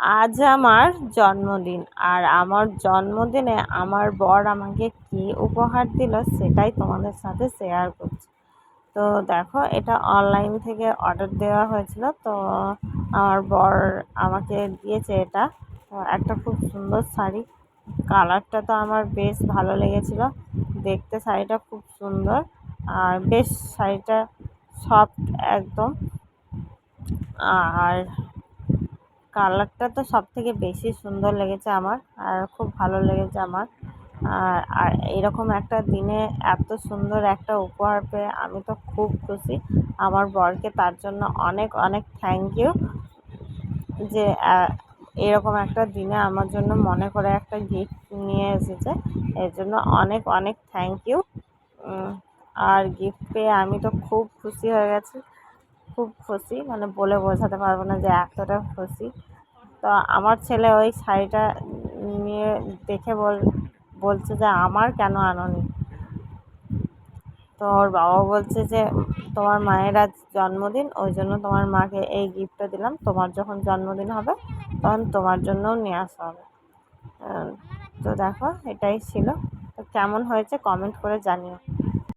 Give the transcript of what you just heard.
আজ আমার জন্মদিন আর আমার জন্মদিনে আমার বর আমাকে কী উপহার দিল সেটাই তোমাদের সাথে শেয়ার করছি। তো দেখো, এটা অনলাইন থেকে অর্ডার দেওয়া হয়েছিল। তো আমার বর আমাকে দিয়েছে এটা। একটা খুব সুন্দর শাড়ি। কালারটা তো আমার বেশ ভালো লেগেছিল। দেখতে শাড়িটা খুব সুন্দর। আর বেশ শাড়িটা সফট একদম। আর কালারটা তো সব থেকে বেশি সুন্দর লেগেছে আমার, আর খুব ভালো লেগেছে আমার। আর আর এরকম একটা দিনে এত সুন্দর একটা উপহার পেয়ে আমি তো খুব খুশি। আমার বরকে তার জন্য অনেক অনেক থ্যাংক ইউ যে এরকম একটা দিনে আমার জন্য মনে করে একটা গিফট নিয়ে এসেছে। এর জন্য অনেক অনেক থ্যাংক ইউ আর গিফট পেয়ে আমি তো খুব খুশি হয়ে গেছি। খুব খুশি মানে বলে বোঝাতে পারব না যে এতটা খুশি। তো আমার ছেলে ওই শাড়িটা নিয়ে দেখে বল, বলছে যে আমার কেন আনোনি? তো ওর বাবা বলছে যে তোমার মায়ের আজ জন্মদিন, ওই জন্য তোমার মাকে এই গিফটটা দিলাম। তোমার যখন জন্মদিন হবে, তখন তোমার জন্যও নিয়ে আসা হবে। তো দেখো, এটাই ছিল। তো কেমন হয়েছে কমেন্ট করে জানিও।